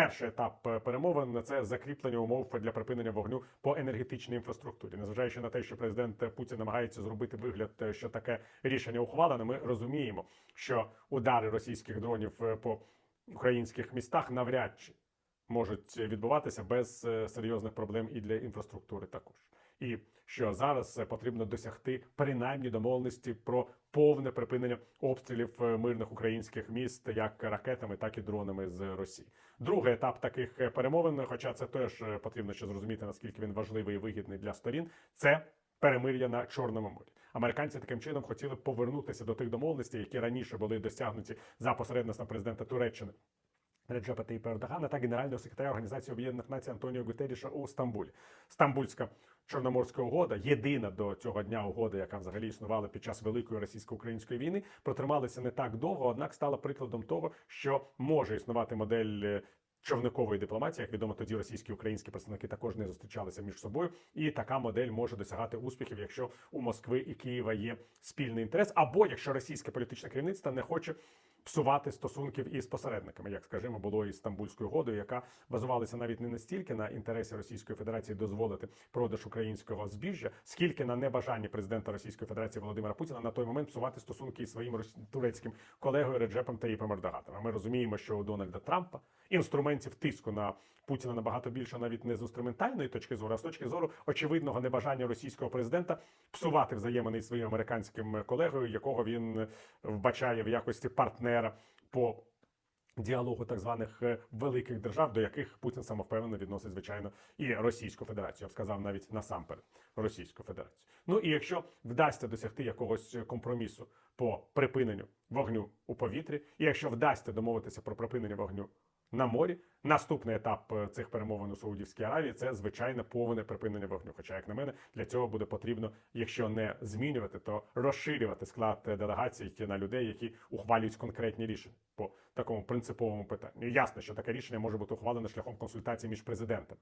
Перший етап е, перемовин це закріплення умов для припинення вогню по енергетичній інфраструктурі. Незважаючи на те, що президент Путін намагається зробити вигляд, е, що таке рішення ухвалене, ми розуміємо, що удари російських дронів е, по українських містах навряд чи можуть відбуватися без серйозних проблем і для інфраструктури також. І що зараз е, потрібно досягти принаймні домовленості про повне припинення обстрілів е, мирних українських міст як ракетами, так і дронами з Росії. Другий етап таких е, перемовин, хоча це теж потрібно ще зрозуміти, наскільки він важливий і вигідний для сторін, це перемир'я на Чорному морі. Американці таким чином хотіли повернутися до тих домовленостей, які раніше були досягнуті за посередництвом президента Туреччини. Реджепа Таїпа Ердогана та генерального секретаря Організації Об'єднаних Націй Антоніо Гутеріша у Стамбулі. Стамбульська Чорноморська угода, єдина до цього дня угода, яка взагалі існувала під час великої російсько-української війни, протрималася не так довго, однак стала прикладом того, що може існувати модель. е, Човникової дипломатії, як відомо, тоді російські і українські представники також не зустрічалися між собою, і така модель може досягати успіхів, якщо у Москви і Києва є спільний інтерес, або якщо російське політичне керівництво не хоче псувати стосунків із посередниками, як скажімо, було із Стамбульською угодою, яка базувалася навіть не настільки на інтересі Російської Федерації дозволити продаж українського збіжжя, скільки на небажанні президента Російської Федерації Володимира Путіна на той момент псувати стосунки із своїм турецьким колегою Реджепом Таїпом Ердоганом. А Ми розуміємо, що у Дональда Трампа інструментів тиску на Путіна набагато більше навіть не з інструментальної точки зору, а з точки зору очевидного небажання російського президента псувати взаємини із своїм американським колегою, якого він вбачає в якості партнера по діалогу так званих е, великих держав, до яких Путін самовпевнено відносить, звичайно, і Російську Федерацію. Я б сказав навіть насамперед Російську Федерацію. Ну і якщо вдасться досягти якогось компромісу по припиненню вогню у повітрі, і якщо вдасться домовитися про припинення вогню на морі, наступний етап е, цих перемовин у Саудівській Аравії це звичайне повне припинення вогню. Хоча, як на мене, для цього буде потрібно, якщо не змінювати, то розширювати склад е, делегацій на людей, які ухвалюють конкретні рішення по такому принциповому питанню. Ясно, що таке рішення може бути ухвалене шляхом консультацій між президентами.